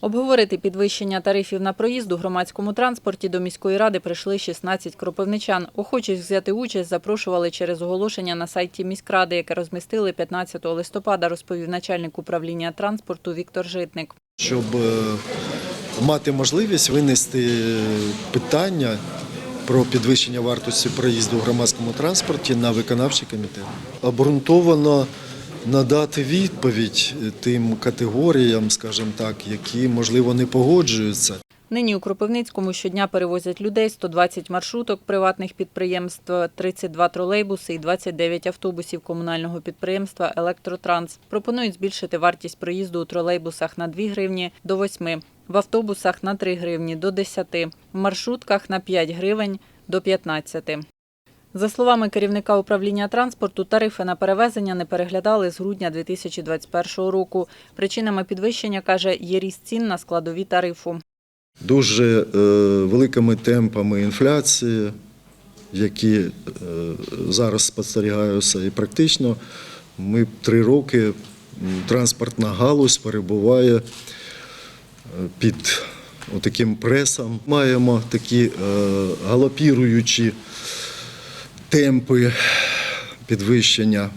Обговорити підвищення тарифів на проїзд у громадському транспорті до міської ради прийшли 16 кропивничан. Охочих взяти участь запрошували через оголошення на сайті міськради, яке розмістили 15 листопада, розповів начальник управління транспорту Віктор Житник. щоб е, мати можливість винести питання про підвищення вартості проїзду в громадському транспорті на виконавчий комітет. Обґрунтовано надати відповідь тим категоріям, скажімо так, які можливо не погоджуються. Нині у Кропивницькому щодня перевозять людей 120 маршруток приватних підприємств, 32 тролейбуси і 29 автобусів комунального підприємства «Електротранс». Пропонують збільшити вартість проїзду у тролейбусах на 2 гривні до 8, в автобусах на 3 гривні до 10, в маршрутках на 5 гривень до 15. За словами керівника управління транспорту, тарифи на перевезення не переглядали з грудня 2021 року. Причинами підвищення, каже, є ріст цін на складові тарифу. Дуже е, великими темпами інфляції, які е, зараз спостерігаються, і практично ми три роки транспортна галузь перебуває е, під таким пресом. Маємо такі галопіруючі темпи підвищення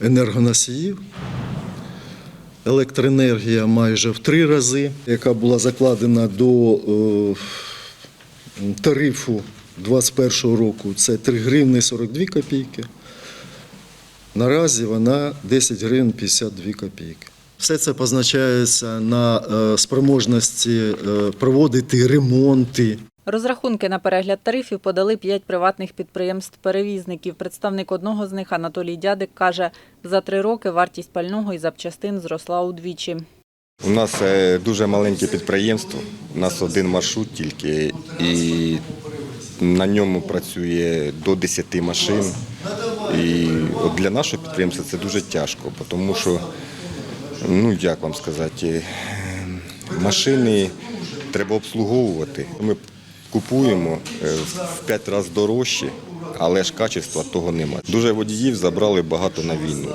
енергоносіїв. Електроенергія майже в три рази, яка була закладена до е, тарифу 2021 року, це 3 гривни 42 копійки. Наразі вона 10 гривень 52 копійки. Все це позначається на е, спроможності е, проводити ремонти. Розрахунки на перегляд тарифів подали п'ять приватних підприємств-перевізників. Представник одного з них Анатолій Дядик каже, за три роки вартість пального і запчастин зросла удвічі. У нас е, дуже маленьке підприємство, у нас один маршрут тільки, і на ньому працює до 10 машин. І от для нашого підприємства це дуже тяжко, тому що, ну як вам сказати, е, машини треба обслуговувати. Ми купуємо е, в п'ять разів дорожче, але ж качества того немає. Дуже водіїв забрали багато на війну.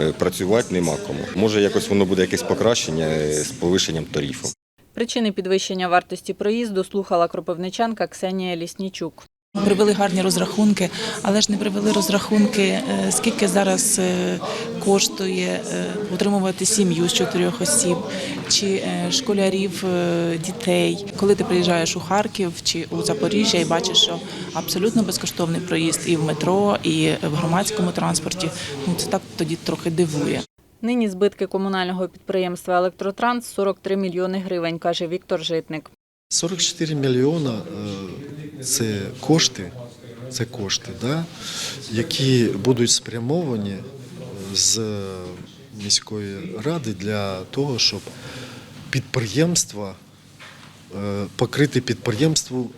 Е, Працювати нема кому. Може, якось воно буде якесь покращення е, з повищенням тарифу. Причини підвищення вартості проїзду слухала кропивничанка Ксенія Ліснічук. Привели гарні розрахунки, але ж не привели розрахунки, е, скільки зараз е, коштує е, утримувати сім'ю з чотирьох осіб, чи е, школярів, е, дітей. Коли ти приїжджаєш у Харків чи у Запоріжжя і бачиш, що абсолютно безкоштовний проїзд і в метро, і в громадському транспорті, ну це так тоді трохи дивує. Нині збитки комунального підприємства «Електротранс» – 43 мільйони гривень, каже Віктор Житник. 44 мільйона е, це кошти, це кошти, да, які будуть спрямовані з міської ради для того, щоб підприємства, е, покрити підприємству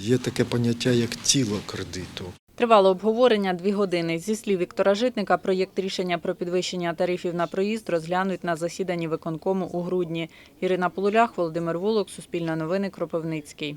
є таке поняття, як тіло кредиту. Тривало обговорення дві години. Зі слів Віктора Житника, проєкт рішення про підвищення тарифів на проїзд розглянуть на засіданні виконкому у грудні. Ірина Полулях, Володимир Волок, Суспільне новини, Кропивницький.